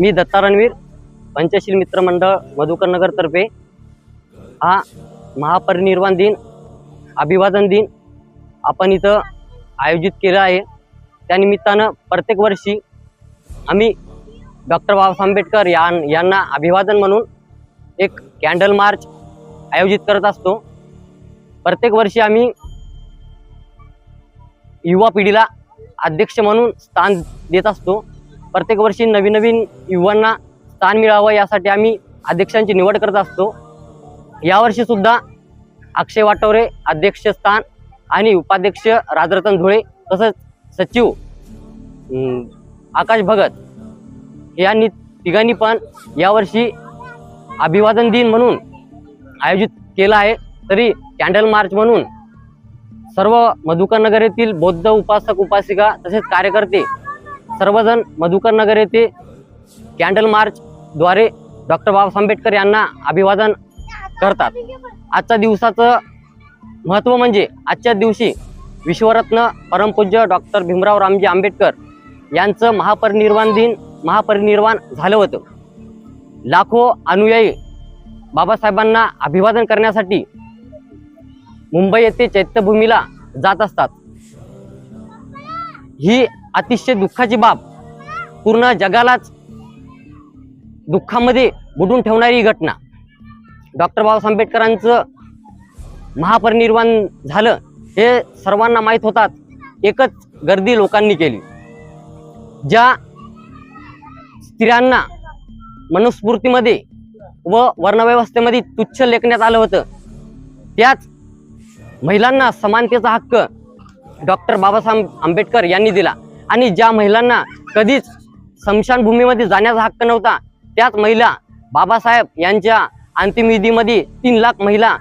मी दत्ता रणवीर पंचशील मित्रमंडळ मधुकरनगरतर्फे मधुकर हा महापरिनिर्वाण दिन अभिवादन दिन आपण इथं आयोजित केलं आहे. त्यानिमित्तानं प्रत्येक वर्षी आम्ही डॉक्टर बाबासाहेब आंबेडकर यां यांना अभिवादन म्हणून एक कॅन्डल मार्च आयोजित करत असतो. प्रत्येक वर्षी आम्ही युवा पिढीला अध्यक्ष म्हणून स्थान देत असतो. प्रत्येक वर्षी नवीन नवीन युवांना स्थान मिळावं यासाठी आम्ही अध्यक्षांची निवड करत असतो. यावर्षी सुद्धा अक्षय वाटवरे अध्यक्षस्थान आणि उपाध्यक्ष राजरतन धुळे तसंच सचिव आकाश भगत यांनी तिघांनी पण यावर्षी अभिवादन दिन म्हणून आयोजित केलं आहे. तरी कॅन्डल मार्च म्हणून सर्व मधुकर नगर येथील बौद्ध उपासक उपासिका तसेच कार्यकर्ते सर्वजण मधुकर नगर येथे कॅन्डल मार्चद्वारे डॉक्टर बाबासाहेब आंबेडकर यांना अभिवादन करतात. आजच्या दिवसाचं महत्त्व म्हणजे आजच्या दिवशी विश्वरत्न परमपूज्य डॉक्टर भीमराव रामजी आंबेडकर यांचं महापरिनिर्वाण दिन महापरिनिर्वाण झालं होतं. लाखो अनुयायी बाबासाहेबांना अभिवादन करण्यासाठी मुंबई येथे चैत्यभूमीला जात असतात. ही अतिशय दुःखाची बाब. पूर्ण जगालाच दुःखामध्ये बुडून ठेवणारी ही घटना. डॉक्टर बाबासाहेब आंबेडकरांचं महापरिनिर्वाण झालं हे सर्वांना माहीत होतात. एकच गर्दी लोकांनी केली. ज्या स्त्रियांना मनुस्फूर्तीमध्ये व वर्णव्यवस्थेमध्ये तुच्छ लेखण्यात आलं होतं त्याच महिलांना समानतेचा हक्क डॉक्टर बाबासाहेब आंबेडकर यांनी दिला. आणि ज्या महिलांना कधीच स्मशानभूमीमध्ये जाण्याचा हक्क नव्हता त्याच महिला बाबासाहेब यांच्या अंतिमविधीमध्ये तीन लाख महिला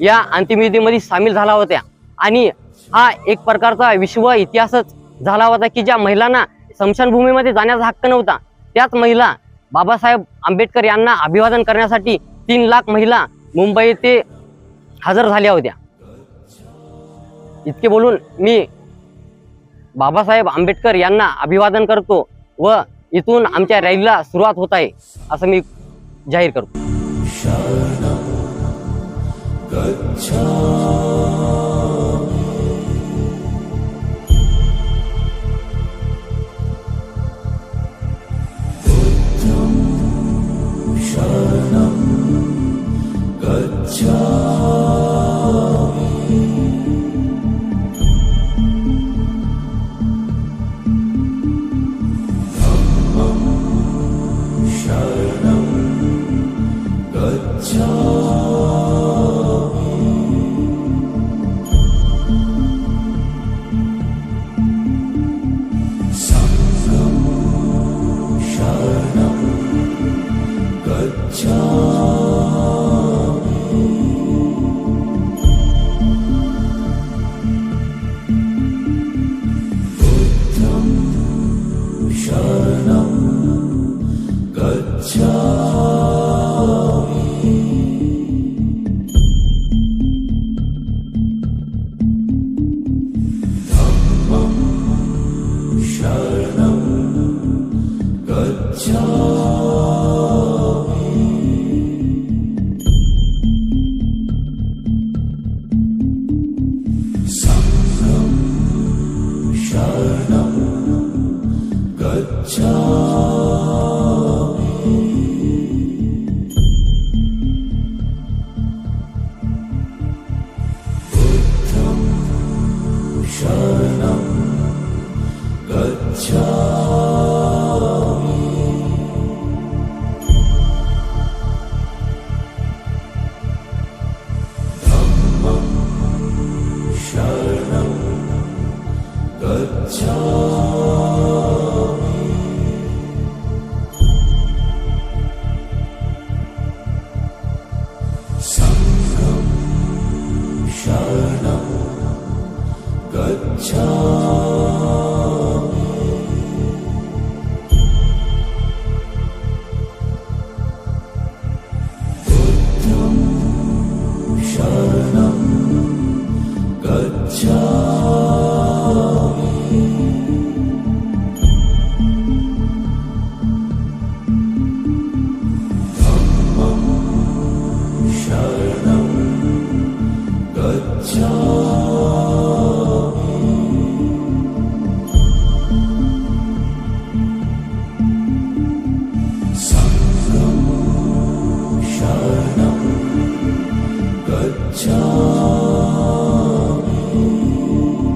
या अंतिमविधीमध्ये सामील झाला होत्या. आणि हा एक प्रकारचा विश्व इतिहासच झाला होता की ज्या महिलांना स्मशानभूमीमध्ये जाण्याचा हक्क नव्हता त्याच महिला बाबासाहेब आंबेडकर यांना अभिवादन करण्यासाठी तीन लाख महिला मुंबई येथे हजर झाल्या होत्या. इतके बोलून मी बाबासाहेब आंबेडकर यांना अभिवादन करतो व इथून आमच्या रॅलीला सुरुवात होत आहे असं मी जाहीर करतो. não. 酒就